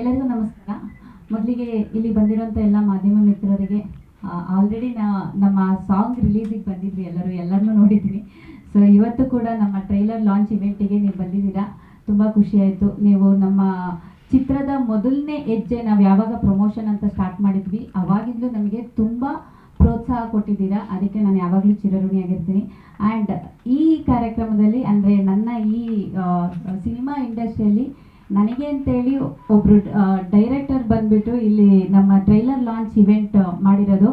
ಎಲ್ಲರಿಗೂ ನಮಸ್ಕಾರ. ಮೊದಲಿಗೆ ಇಲ್ಲಿ ಬಂದಿರೋಂಥ ಎಲ್ಲ ಮಾಧ್ಯಮ ಮಿತ್ರರಿಗೆ ಆಲ್ರೆಡಿ ನಾ, ನಮ್ಮ ಸಾಂಗ್ ರಿಲೀಸಿಗೆ ಬಂದಿದ್ವಿ ಎಲ್ಲರೂ ಎಲ್ಲರನ್ನೂ ನೋಡಿದ್ವಿ. ಸೊ ಇವತ್ತು ಕೂಡ ನಮ್ಮ ಟ್ರೈಲರ್ ಲಾಂಚ್ ಇವೆಂಟಿಗೆ ನೀವು ಬಂದಿದ್ದೀರಾ? ತುಂಬ ಖುಷಿ ಆಯಿತು ನೀವು ನಮ್ಮ ಚಿತ್ರದ ಮೊದಲನೇ ಹೆಜ್ಜೆ ನಾವು ಯಾವಾಗ ಪ್ರಮೋಷನ್ ಅಂತ ಸ್ಟಾರ್ಟ್ ಮಾಡಿದ್ವಿ, ಅವಾಗಿಂದಲೂ ನಮಗೆ ತುಂಬ ಪ್ರೋತ್ಸಾಹ ಕೊಟ್ಟಿದ್ದೀರಾ? ಅದಕ್ಕೆ ನಾನು ಯಾವಾಗಲೂ ಚಿರಋಣಿಯಾಗಿರ್ತೀನಿ ಆ್ಯಂಡ್ ಈ ಕಾರ್ಯಕ್ರಮದಲ್ಲಿ ಅಂದರೆ ನನ್ನ ಈ ಸಿನಿಮಾ ಇಂಡಸ್ಟ್ರಿಯಲ್ಲಿ ನನಗೆ ಅಂತೇಳಿ ಒಬ್ರು ಡೈರೆಕ್ಟರ್ ಬಂದ್ಬಿಟ್ಟು ಇಲ್ಲಿ ನಮ್ಮ ಟ್ರೈಲರ್ ಲಾಂಚ್ ಇವೆಂಟ್ ಮಾಡಿರೋದು.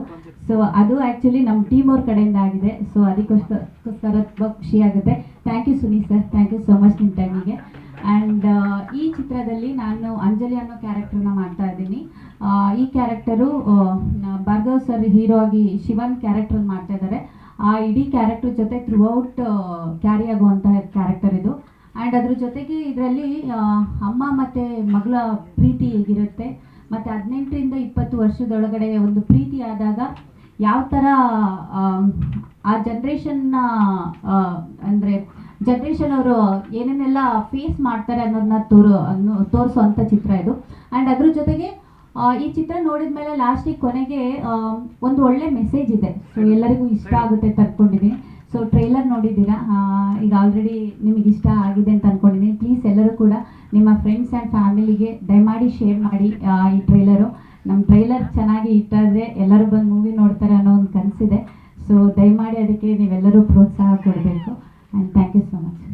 ಸೊ ಅದು ಆ್ಯಕ್ಚುಲಿ ನಮ್ಮ ಟೀಮ್ ಅವ್ರ ಕಡೆಯಿಂದ ಆಗಿದೆ. ಸೊ ಅದಕ್ಕೋಸ್ಕರ ತುಂಬ ಖುಷಿ ಆಗುತ್ತೆ. Thank you Suni sir thank you so much ನಿಮ್ಮ ಟೈಮಿಗೆ ಆ್ಯಂಡ್ ಈ ಚಿತ್ರದಲ್ಲಿ ನಾನು ಅಂಜಲಿ ಅನ್ನೋ ಕ್ಯಾರೆಕ್ಟರ್ನ ಮಾಡ್ತಾ ಇದ್ದೀನಿ. ಈ ಕ್ಯಾರೆಕ್ಟರು ಭಾರ್ಗವ್ ಸರ್ ಹೀರೋ ಆಗಿ ಶಿವನ್ ಕ್ಯಾರೆಕ್ಟರ್ ಮಾಡ್ತಾ ಇದ್ದಾರೆ. ಆ ಇಡೀ ಕ್ಯಾರೆಕ್ಟರ್ ಜೊತೆ ಥ್ರೂ ಔಟ್ ಕ್ಯಾರಿ ಆಗುವಂತಹ ಕ್ಯಾರೆಕ್ಟರ್ ಆ್ಯಂಡ್ ಅದ್ರ ಜೊತೆಗೆ ಇದರಲ್ಲಿ ಅಮ್ಮ ಮತ್ತು ಮಗಳ ಪ್ರೀತಿ ಹೇಗಿರುತ್ತೆ? ಮತ್ತು ಹದಿನೆಂಟರಿಂದ ಇಪ್ಪತ್ತು ವರ್ಷದೊಳಗಡೆ ಒಂದು ಪ್ರೀತಿ ಆದಾಗ ಯಾವ ಥರ ಆ ಜನ್ರೇಷನ್ನ ಅಂದರೆ ಜನ್ರೇಷನ್ ಅವರು ಏನೇನೆಲ್ಲ ಫೇಸ್ ಮಾಡ್ತಾರೆ ಅನ್ನೋದನ್ನ ತೋರು, ಅನ್ನೋ ತೋರಿಸುವಂಥ ಚಿತ್ರ ಇದು. ಆ್ಯಂಡ್ ಅದ್ರ ಜೊತೆಗೆ ಈ ಚಿತ್ರ ನೋಡಿದ ಮೇಲೆ ಲಾಸ್ಟಿಗೆ ಕೊನೆಗೆ ಒಂದು ಒಳ್ಳೆ ಮೆಸೇಜ್ ಇದೆ. ಸೊ ಎಲ್ಲರಿಗೂ ಇಷ್ಟ ಆಗುತ್ತೆ ಟ್ರೈಲರ್ ನೋಡಿದ್ದೀರಾ? ಈಗ ಆಲ್ರೆಡಿ ನಿಮಗೆ ಇಷ್ಟ ಆಗಿದೆ ಅಂತ ಅಂದ್ಕೊಂಡಿದ್ದೀನಿ ಪ್ಲೀಸ್ ಎಲ್ಲರೂ ಕೂಡ ನಿಮ್ಮ ಫ್ರೆಂಡ್ಸ್ ಆ್ಯಂಡ್ ಫ್ಯಾಮಿಲಿಗೆ ದಯಮಾಡಿ ಶೇರ್ ಮಾಡಿ ಈ ಟ್ರೈಲರು ನಮ್ಮ ಟ್ರೈಲರ್ ಚೆನ್ನಾಗಿ ಇಟ್ಟಾದರೆ ಎಲ್ಲರೂ ಬಂದು ಮೂವಿ ನೋಡ್ತಾರೆ ಅನ್ನೋ ಒಂದು ಕನಸಿದೆ. ಸೊ ದಯಮಾಡಿ ಅದಕ್ಕೆ ನೀವೆಲ್ಲರೂ ಪ್ರೋತ್ಸಾಹ ಕೊಡಬೇಕು. And thank you so much